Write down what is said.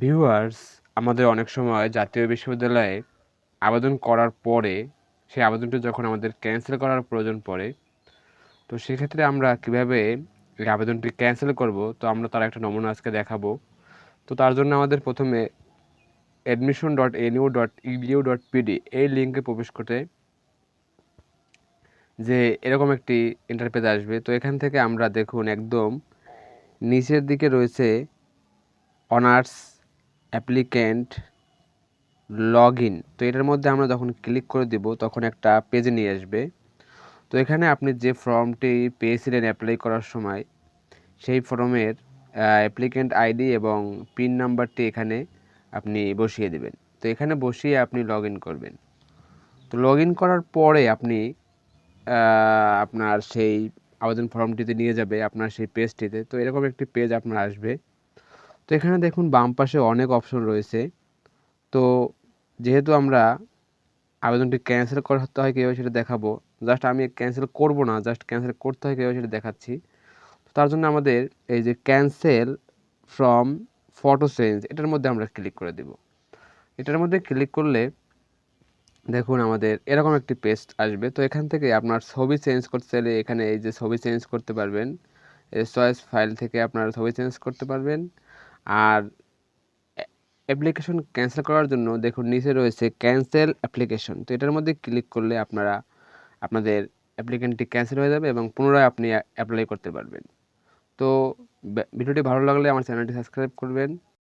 Viewers আমাদের অনেক সময় জাতীয় বিশ্ববিদ্যালয়ে আবেদন করার পরে, সেই আবেদনটি যখন আমাদের ক্যান্সেল করার প্রয়োজন পড়ে, তো সেক্ষেত্রে আমরা কীভাবে এই আবেদনটি ক্যান্সেল করব? তো আমরা তার একটা নমুনা আজকে দেখাবো। তো তার জন্য আমাদের প্রথমে admission dot NU dot edu dot BD এই লিঙ্কে প্রবেশ করতে যে এরকম একটি ইন্টারপেজ আসবে। তো এখান থেকে আমরা দেখুন একদম নিচের দিকে রয়েছে অনার্স অ্যাপ্লিক্যান্ট লগ ইন তো এটার মধ্যে আমরা যখন ক্লিক করে দিব, তখন একটা পেজে নিয়ে আসবে। তো এখানে আপনি যে ফর্মটি পেয়েছিলেন অ্যাপ্লাই করার সময়, সেই ফর্মের অ্যাপ্লিক্যান্ট আইডি এবং পিন নাম্বারটি এখানে আপনি বসিয়ে দেবেন। তো এখানে বসিয়ে আপনি লগ করবেন। তো লগ করার পরে আপনি আপনার সেই আবেদন ফর্মটিতে নিয়ে যাবে, আপনার সেই পেজটিতে। তো এরকম একটি পেজ আপনার আসবে। তো এখানে দেখুন বাম পাশে অনেক অপশন রয়েছে। তো যেহেতু আমরা আবেদনটি ক্যান্সেল করতে হয় কীভাবে সেটা দেখাবো জাস্ট আমি ক্যান্সেল করব না জাস্ট ক্যান্সেল করতে হয় কীভাবে সেটা দেখাচ্ছি। তার জন্য আমাদের এই যে ক্যান্সেল ফ্রম ফটো চেঞ্জ এটার মধ্যে আমরা ক্লিক করে দেব। এটার মধ্যে ক্লিক করলে দেখুন আমাদের এরকম একটি পেস্ট আসবে। তো এখান থেকে আপনার ছবি চেঞ্জ করতে চাইলে এখানে এই যে ছবি চেঞ্জ করতে পারবেন। এই চয়েস ফাইল থেকে আপনারা ছবি চেঞ্জ করতে পারবেন। আর অ্যাপ্লিকেশন ক্যান্সেল করার জন্য দেখুন, নিচে রয়েছে ক্যান্সেল অ্যাপ্লিকেশন তো এটার মধ্যে ক্লিক করলে আপনারা, আপনাদের অ্যাপ্লিকেশনটি ক্যান্সেল হয়ে যাবে এবং পুনরায় আপনি অ্যাপ্লাই করতে পারবেন। তো ভিডিওটি ভালো লাগলে আমার চ্যানেলটি সাবস্ক্রাইব করবেন।